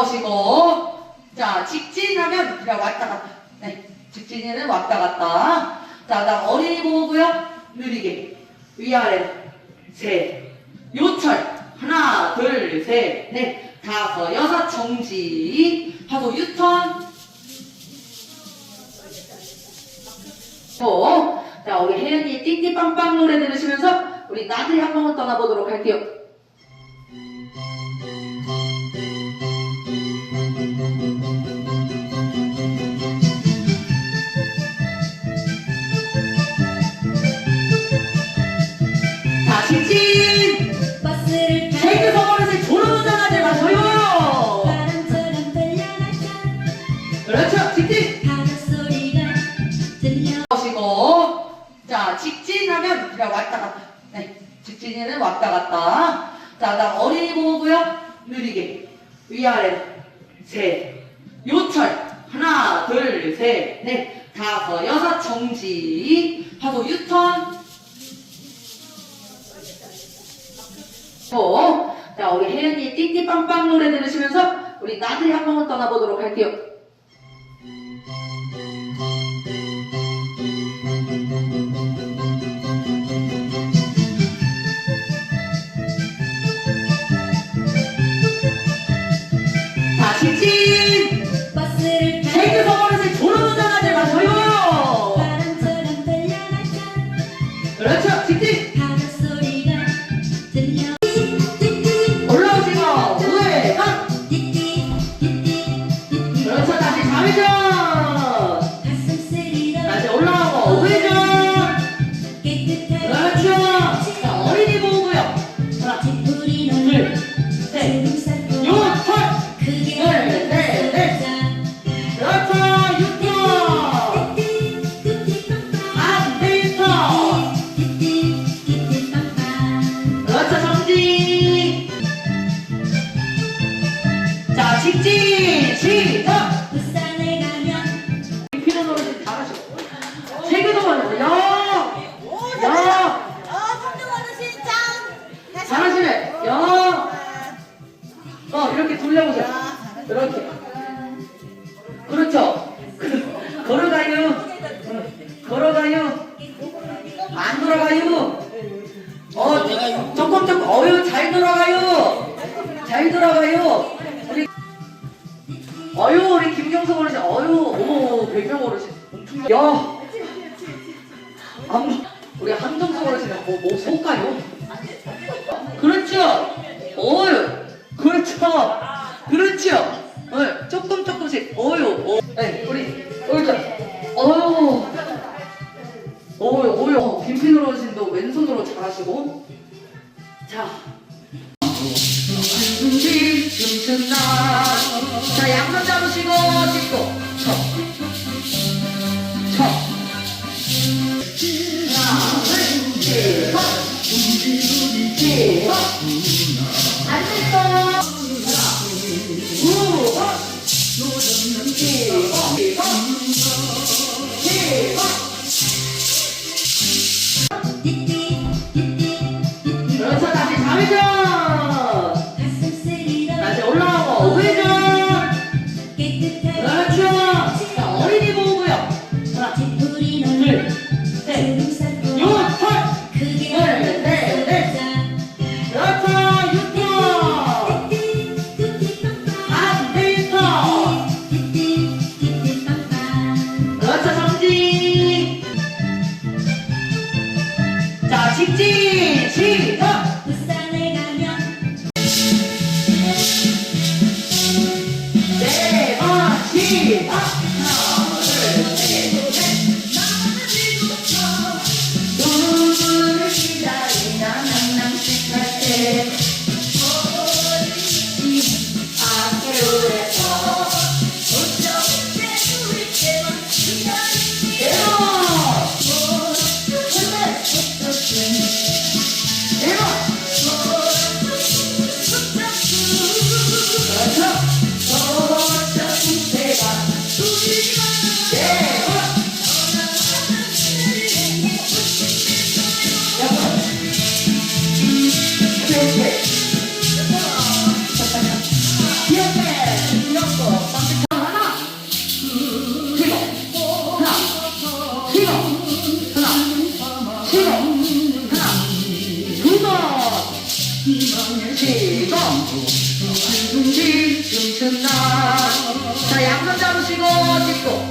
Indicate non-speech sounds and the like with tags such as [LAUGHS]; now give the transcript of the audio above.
보시고. 자 직진하면 그냥 왔다 갔다. 네 직진에는 왔다 갔다. 자 다음 어린이 보고요 느리게 위아래 셋 요철. 하나 둘 셋 넷 다섯 여섯 정지. 하고 유턴. 또, 자 우리 혜연이 띠띠빵빵 노래 들으시면서 우리 나들이 한 번만 떠나보도록 할게요 그냥 왔다 갔다. 네 직진에는 왔다 갔다. 자 다음 어린이 보고요 느리게. 위아래 셋 요철. 하나 둘 셋 넷 다섯 여섯 정지. 하고 유턴. 또, 자 우리 혜연이 띠띠빵빵 노래 들으시면서 우리 나들이 한 번만 떠나보도록 할게요 어, 이렇게. 그렇죠. 그, [LAUGHS] 걸어가요. 응. 걸어가요. 안 돌아가요. 어, 조금 조금 어유 잘 돌아가요. 잘 돌아가요. 우리 어유 우리 김경석 어르신 어유 어머 백명 어르신 엄청 야. 안, 우리 한정석 어르신은 뭐, 뭐 속가요? 그렇죠. 어유. 그렇죠. 그렇죠. 어, 조금 조금씩 어유. 어. 네, 우리 어유. 어유. 어유, 어유. 김필로 어르신도 왼손으로 잘하시고. 자. 춤춘디 춤춘다. 자, 양손 잡으시고 찍고 쳐. 쳐. 하나, 직진! 시작! 부산에 가면 네번 시작! 지금 지금 고 찍고